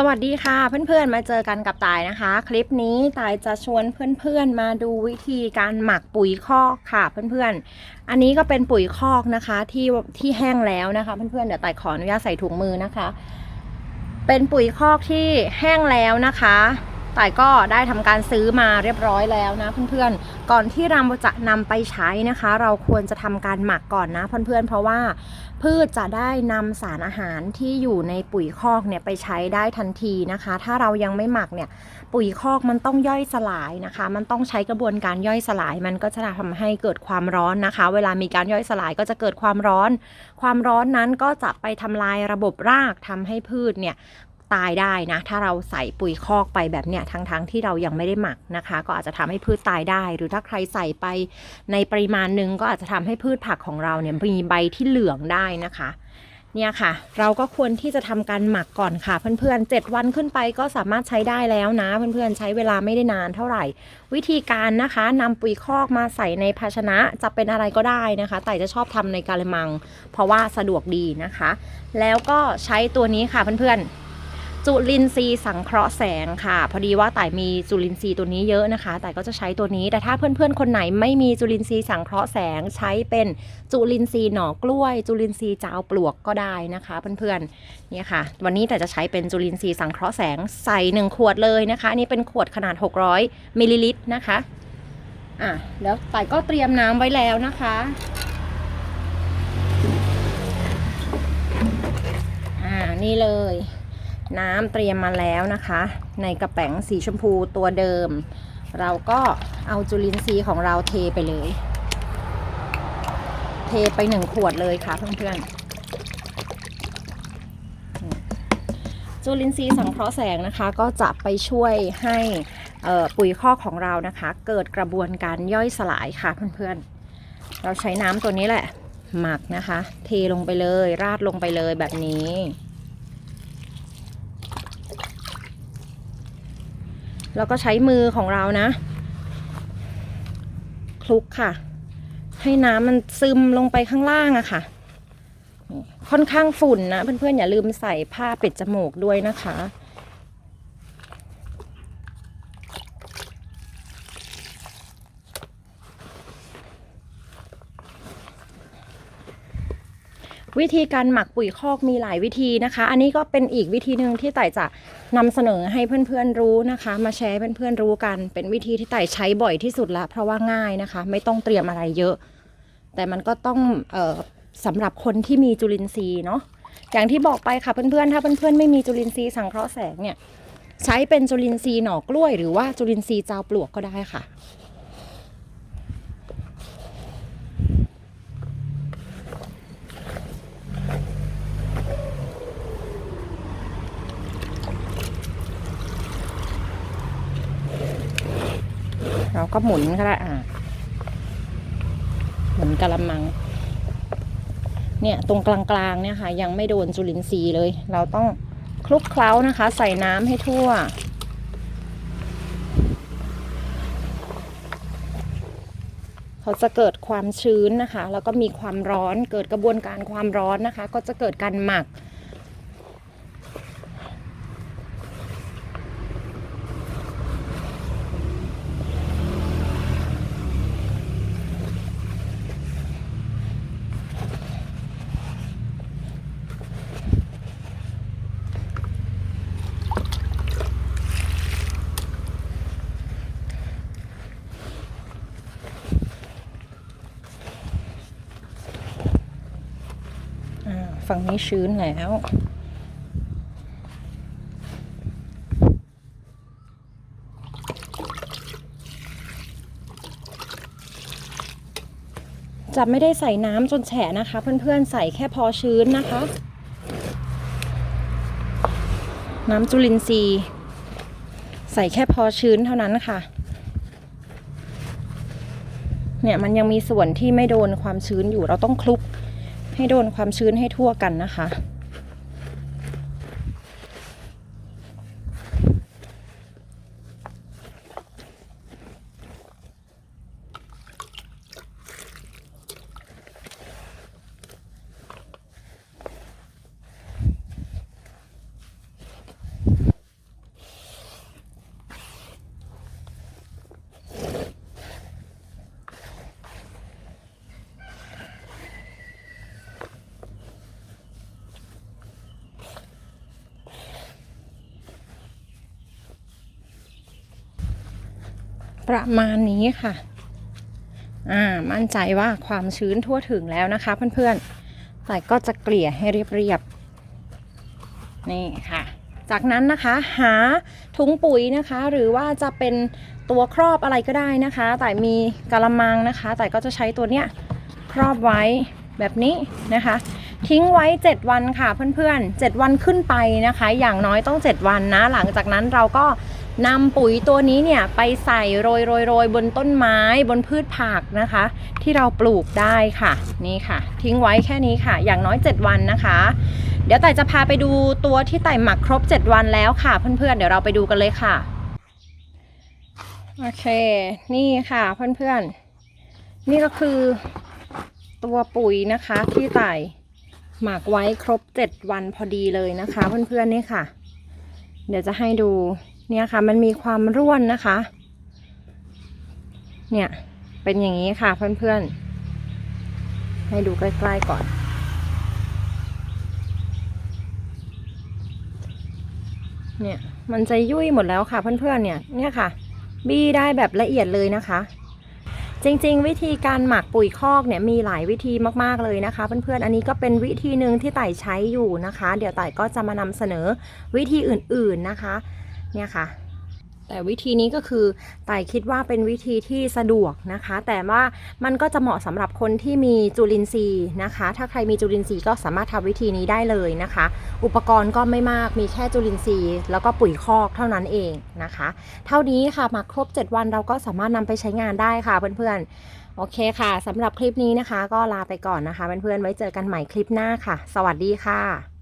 สวัสดีค่ะเพื่อนๆมาเจอกันกับตายนะคะ คลิปนี้ตายจะชวนเพื่อนๆมาดูวิธีการหมักปุ๋ยคอกค่ะเพื่อนๆ อันนี้ก็เป็นปุ๋ยคอกนะคะที่ที่แห้งแล้วนะคะเพื่อนๆเดี๋ยวตายขออนุญาตใส่ถุงมือนะคะ เป็นปุ๋ยคอกที่แห้งแล้วนะคะ ต่ายก็ได้ทำการซื้อมาเรียบร้อยแล้วนะเพื่อนๆ ก่อนที่เราจะนำไปใช้นะคะ เราควรจะทำการหมักก่อนนะเพื่อนๆ เพราะว่าพืชจะได้นำสารอาหารที่อยู่ในปุ๋ยคอกเนี่ยไปใช้ได้ทันทีนะคะ ถ้าเรายังไม่หมักเนี่ยปุ๋ยคอกมันต้องย่อยสลายนะคะ มันต้องใช้กระบวนการย่อยสลาย มันก็จะทำให้เกิดความร้อนนะคะ เวลามีการย่อยสลายก็จะเกิดความร้อน ความร้อนนั้นก็จะไปทำลายระบบรากทำให้พืชเนี่ย ตายได้นะ ถ้าเราใส่ปุ๋ยคอกไปแบบเนี้ยทั้งๆทที่เรายังไม่ได้หมักนะคะ ก็อาจจะทำให้พืชตายได้ หรือถ้าใครใส่ไปในปริมาณหนึ่งก็อาจจะทำให้พืชผักของเราเนี่ยมีใบที่เหลืองได้นะคะเนี่ยค่ะ เราก็ควรที่จะทำการหมักก่อนค่ะ เพื่อนๆ 7 วันขึ้นไปก็สามารถใช้ได้แล้วนะ เพื่อนๆ ใช้เวลาไม่ได้นานเท่าไหร่ วิธีการนะคะนำปุ๋ยคอกมาใส่ในภาชนะจะเป็นอะไรก็ได้นะคะ แต่จะชอบทำในกาละมัง เพราะว่าสะดวกดีนะคะ แล้วก็ใช้ตัวนี้ค่ะเพื่อนๆ จุลินทรีย์สังเคราะห์แสงค่ะ พอดีว่าแต่มีจุลินทรีย์ตัวนี้เยอะนะคะ แต่ก็จะใช้ตัวนี้ แต่ถ้าเพื่อนๆคนไหนไม่มีจุลินทรีย์สังเคราะห์แสง ใช้เป็นจุลินทรีย์หน่อกล้วย จุลินทรีย์จาวปลวกก็ได้นะคะ เพื่อนๆเนี่ยค่ะ วันนี้แต่จะใช้เป็นจุลินทรีย์สังเคราะห์แสงใส่หนึ่งขวดเลยนะคะนี่เป็นขวดขนาด 600มิลลิลิตรนะคะอะแล้วแต่ก็เตรียมน้ำไว้แล้วนะคะอ่านี่เลย น้ำเตรียมมาแล้วนะคะ ในกระแป๋งสีชมพูตัวเดิม เราก็เอาจุลินทรีย์ของเราเทไปเลย เทไปหนึ่งขวดเลยค่ะเพื่อนๆจุลินทรีย์สังเคราะห์แสงนะคะ ก็จะไปช่วยให้ปุ๋ยคอกของเรานะคะ เกิดกระบวนการย่อยสลายค่ะเพื่อนๆ เราใช้น้ำตัวนี้แหละหมักนะคะ เทลงไปเลยราดลงไปเลยแบบนี้ แล้วก็ใช้มือของเรานะ คลุกค่ะ ให้น้ำมันซึมลงไปข้างล่างอะค่ะ ค่อนข้างฝุ่นนะ เพื่อนๆ อย่าลืมใส่ผ้าปิดจมูกด้วยนะคะ วิธีการหมักปุ๋ยคอกมีหลายวิธีนะคะ อันนี้ก็เป็นอีกวิธีหนึ่งที่ไต่จะนำเสนอให้เพื่อนๆรู้นะคะ มาแชร์เพื่อนๆรู้กัน เป็นวิธีที่ไต่ใช้บ่อยที่สุดละเพราะว่าง่ายนะคะ ไม่ต้องเตรียมอะไรเยอะ แต่มันก็ต้องเออสำหรับคนที่มีจุลินทรีย์เนาะอย่างที่บอกไปค่ะเพื่อนๆถ้าเพื่อนๆไม่มีจุลินทรีย์สังเคราะห์แสงเนี่ยใช้เป็นจุลินทรีย์หน่อกล้วย หรือว่าจุลินทรีย์เจ้าปลวกก็ได้ค่ะ เราก็หมุนก็ได้อ่าหมุนกะละมัง เนี่ยตรงกลางๆเนี่ยค่ะ ยังไม่โดนจุลินทรีย์เลย เราต้องคลุกเคล้านะคะ ใส่น้ำให้ทั่วเขาจะเกิดความชื้นนะคะ แล้วก็มีความร้อนเกิดกระบวนการความร้อนนะคะ ก็จะเกิดการหมัก ฝั่งนี้ชื้นแล้วจะไม่ได้ใส่น้ำจนแฉะนะคะ เพื่อนๆใส่แค่พอชื้นนะคะ น้ำจุลินทรีย์ใส่แค่พอชื้นเท่านั้นค่ะ เนี่ยมันยังมีส่วนที่ไม่โดนความชื้นอยู่เราต้องคลุก ให้โดนความชื้นให้ทั่วกันนะคะ ประมาณนี้ค่ะ อ่า มั่นใจว่าความชื้นทั่วถึงแล้วนะคะ เพื่อนๆ แต่ก็จะเกลี่ยให้เรียบๆ นี่ค่ะ จากนั้นนะคะหาถุงปุ๋ยนะคะ หรือว่าจะเป็นตัวครอบอะไรก็ได้นะคะ แต่มีกะละมังนะคะ แต่ก็จะใช้ตัวเนี้ยครอบไว้แบบนี้นะคะ ทิ้งไว้ 7 วันค่ะเพื่อนๆ 7 วันขึ้นไปนะคะ อย่างน้อยต้อง 7 วันนะ หลังจากนั้นเราก็ นำปุ๋ยตัวนี้เนี่ยไปใส่โรยโรยโรยบนต้นไม้บนพืชผักนะคะ ที่เราปลูกได้ค่ะนี่ค่ะ ทิ้งไว้แค่นี้ค่ะ อย่างน้อย 7 วันนะคะ เดี๋ยวไต่จะพาไปดูตัวที่ไต่หมักครบ 7 วันแล้วค่ะ เพื่อนๆเดี๋ยวเราไปดูกันเลยค่ะโอเค นี่ค่ะเพื่อนๆ นี่ก็คือตัวปุ๋ยนะคะที่ไต่หมักไว้ครบ 7 วันพอดีเลยนะคะ เพื่อนๆนี่ค่ะ เดี๋ยวจะให้ดู เนี่ยค่ะมันมีความร่วนนะคะ เนี่ยเป็นอย่างนี้ค่ะเพื่อนๆ ให้ดูใกล้ๆก่อน เนี่ยมันจะยุ่ยหมดแล้วค่ะเพื่อนๆเนี่ยเนี่ยค่ะ บี้ได้แบบละเอียดเลยนะคะ จริงๆ วิธีการหมักปุ๋ยคอกเนี่ยมีหลายวิธีมากๆเลยนะคะ เพื่อนๆอันนี้ก็เป็นวิธีหนึ่งที่ไต่ใช้อยู่นะคะ เดี๋ยวไต่ก็จะมานำเสนอวิธีอื่นๆนะคะ เนี่ยค่ะ แต่วิธีนี้ก็คือไต่คิดว่าเป็นวิธีที่สะดวกนะคะ แต่ว่ามันก็จะเหมาะสำหรับคนที่มีจุลินทรีย์นะคะ ถ้าใครมีจุลินทรีย์ก็สามารถทำวิธีนี้ได้เลยนะคะ อุปกรณ์ก็ไม่มากมีแค่จุลินทรีย์ แล้วก็ปุ๋ยคอกเท่านั้นเองนะคะ เท่านี้ค่ะมาครบ 7 วันเราก็สามารถนำไปใช้งานได้ค่ะเพื่อนๆโอเคค่ะสำหรับคลิปนี้นะคะ ก็ลาไปก่อนนะคะเพื่อนๆไว้เจอกันใหม่คลิปหน้าค่ะ สวัสดีค่ะ